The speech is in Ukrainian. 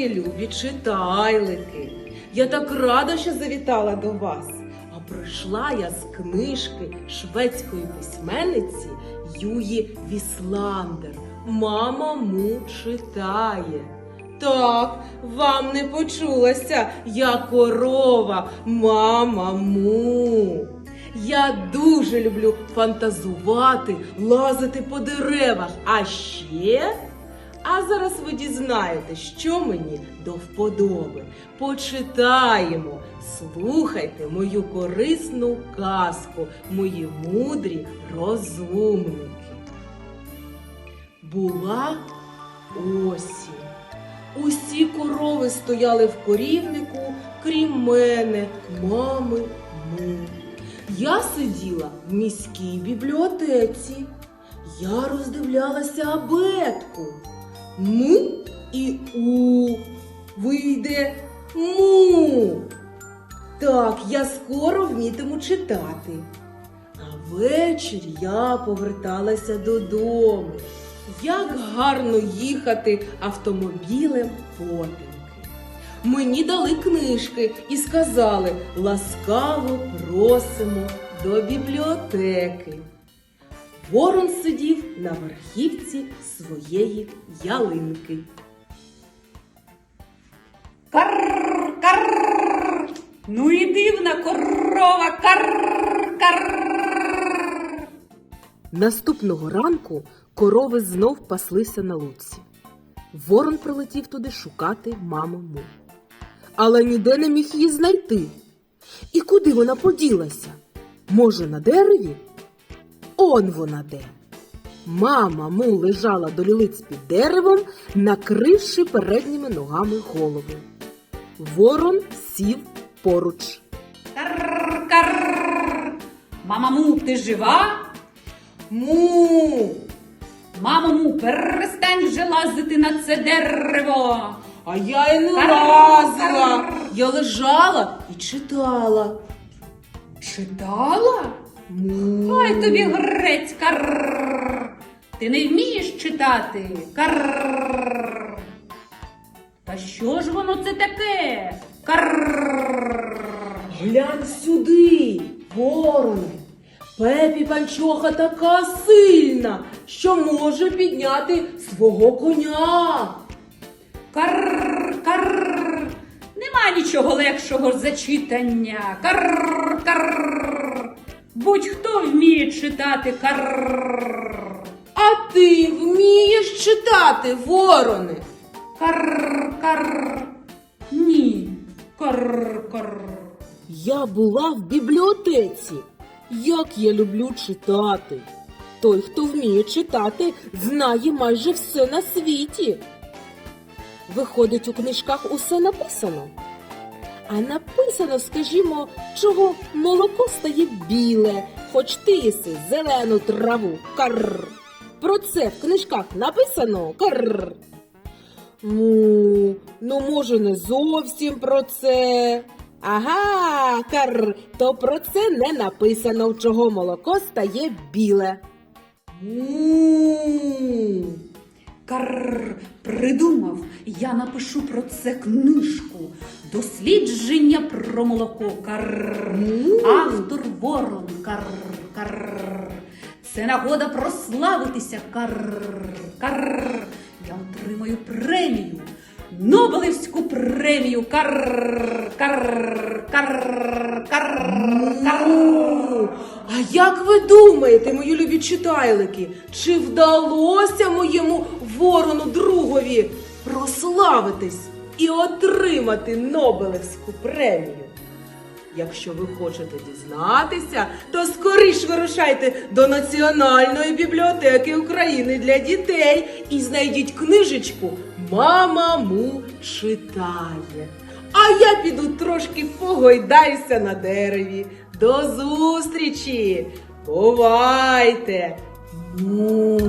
мої любі читайлики. Я так рада, що завітала до вас. А прийшла я з книжки шведської письменниці Юї Вісландер. Мама му читає. Так, вам не почулося, я корова, мама му. Я дуже люблю фантазувати, лазити по деревах. А ще. А зараз ви дізнаєте, що мені до вподоби. Почитаємо, слухайте мою корисну казку, мої мудрі розумники. Була осінь. Усі корови стояли в корівнику, крім мене, мами, му. Я сиділа в міській бібліотеці. Я роздивлялася абетку. Му і у вийде му. Так, я скоро вмітиму читати. А ввечері я поверталася додому. Як гарно їхати автомобілем потемки. Мені дали книжки і сказали ласкаво просимо до бібліотеки. Ворон сидів на верхівці своєї ялинки. Карр, карр. Ну і дивна корова. Карр, карр. Наступного ранку корови знов паслися на луці. Ворон прилетів туди шукати маму му. Але ніде не міг її знайти. І куди вона поділася? Може, на дереві? Он вона де. Мама му лежала до лілиць під деревом, накривши передніми ногами голову. Ворон сів поруч. Карр. Мама му, ти жива? Му. Мамо му, перестань вже лазити на це дерево. А я і не лазила. Я лежала і читала. Читала? Ой тобі грець, карр. Ти не вмієш читати? Карр. Та що ж воно це таке? Карр. Глянь сюди, вороне. Пепі панчоха така сильна, що може підняти свого коня. Карр, карр. Нема нічого легшого за читання. Карр, карр. Будь-хто вміє читати карр. А ти вмієш читати, вороне? Карр, карр. Ні. Карр, карр. Я була в бібліотеці. Як я люблю читати. Той, хто вміє читати, знає майже все на світі. Виходить, у книжках усе написано. А написано, скажімо, чого молоко стає біле, хоч ти їси зелену траву. Карр. Про це в книжках написано. Карр. Ну, ну, може, не зовсім про це. Ага, кар, то про це не написано, чого молоко стає біле. Му. Карр, придумав, я напишу про це книжку. Дослідження про молоко. Карр. Автор Ворон. Карр, карр. Це нагода прославитися. Карр, карр. Я отримаю премію. Нобелівську премію. Карр, карр, карр, карр, карр. А як ви думаєте, мої любі читайлики, чи вдалося моєму ворону другові прославитись і отримати Нобелевську премію? Якщо ви хочете дізнатися, то скоріш вирушайте до Національної бібліотеки України для дітей і знайдіть книжечку Мама му читає. А я піду трошки погойдаюся на дереві. До зустрічі! Бувайте! Му.